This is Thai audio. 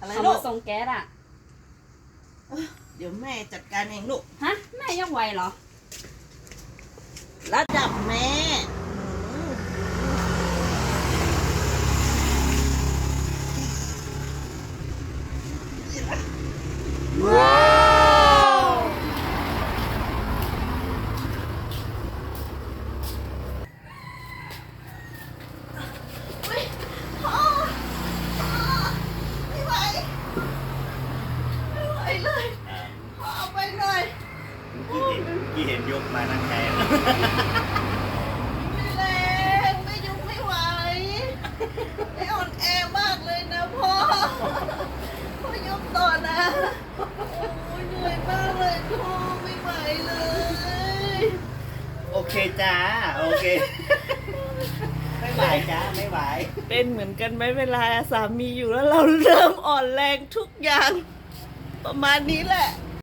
อะไรเอาลูมากส่งแก๊สอะ เดี๋ยวแม่จัดการเองลูก ฮะ แม่ยังไหวเหรอ ระดับแม่อืมไม่ไหวไม่ไหวเลยเอาไปหน่อย กี่เห็นยกมานั่งแทนไม่แรงไม่ยุกไม่ไหวไม่อ่อนแอมากเลยนะพ่อพ่อยกต่อนะโอ้ยเหนื่อยมากเลยพ่อไม่ไหวเลย โอเคจ้า โอเค ไม่ไหวจ้า ไม่ไหว เป็นเหมือนกันไหมเวลาสามีอยู่แล้วเราเริ่มอ่อนแรงทุกอย่าง ประมาณนี้แหละ